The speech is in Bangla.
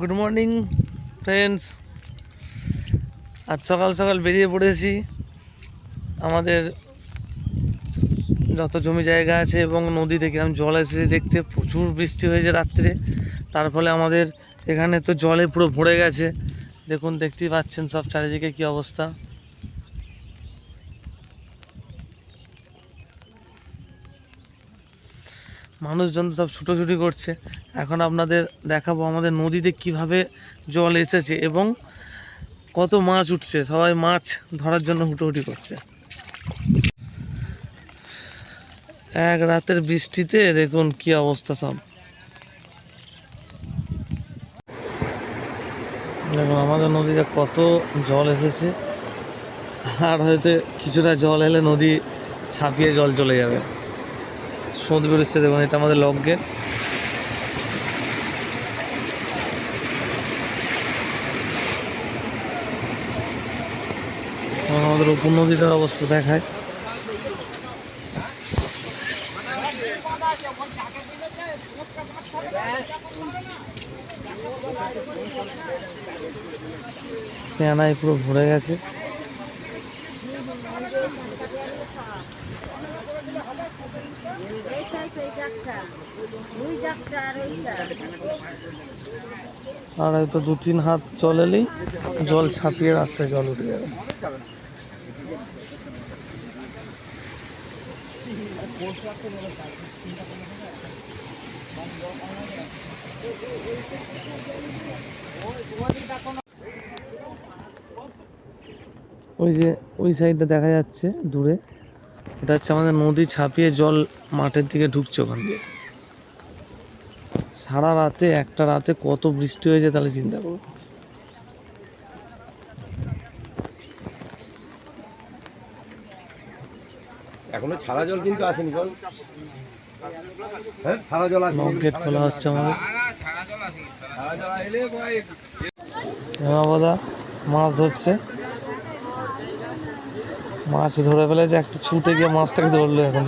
গুড মর্নিং ফ্রেন্ডস আজ সকাল সকাল বেরিয়ে পড়েছি। আমাদের যত জমি জায়গা আছে এবং নদী থেকে আমি জল এসেছি দেখতে, প্রচুর বৃষ্টি হয়েছে রাত্রে। তার ফলে আমাদের এখানে তো জলে পুরো ভরে গেছে। দেখুন, দেখতেই পাচ্ছেন সব চারিদিকে কি অবস্থা। মানুষজন সব ছুটোছুটি করছে। এখন আপনাদের দেখাবো আমাদের নদীতে কীভাবে জল এসেছে এবং কত মাছ উঠছে। সবাই মাছ ধরার জন্য হুটোহুটি করছে। এক রাতের বৃষ্টিতে দেখুন কি অবস্থা সব। দেখুন, আমাদের নদীতে কত জল এসেছে। আর হয়তো কিছুটা জল এলে নদী ছাপিয়ে জল চলে যাবে। স্রোত বেরোচ্ছে দেখুন, এটা আমাদের লক গেট আমাদের উপর নদীটার অবস্থা দেখায়। পেনায় পুরো ভরে গেছে। আর হয়তো দু তিন হাত জল এলেই জল ছাপিয়ে রাস্তায় জল উঠে যাবে। ওই যে ওই সাইডটা দেখা যাচ্ছে দূরে। এটা হচ্ছে আমাদের নদী ছাপিয়ে জল মাঠের দিকে ঢুকছে ওখান দিয়ে। সারা রাতে একটা রাতে কত বৃষ্টি হয়েছে তাহলে চিন্তা করো। এখনও ছাড়া জল কিন্তু আসেনি জল? হ্যাঁ ছাড়া জল আসেনি। গেট খোলা হচ্ছে আমাদের। ছাড়া জল এলে ভাই মাছ ধরছে। মাছ ধরে ফেলেছে একটা ছুটে গিয়ে মাছটাকে ধরলো এখন।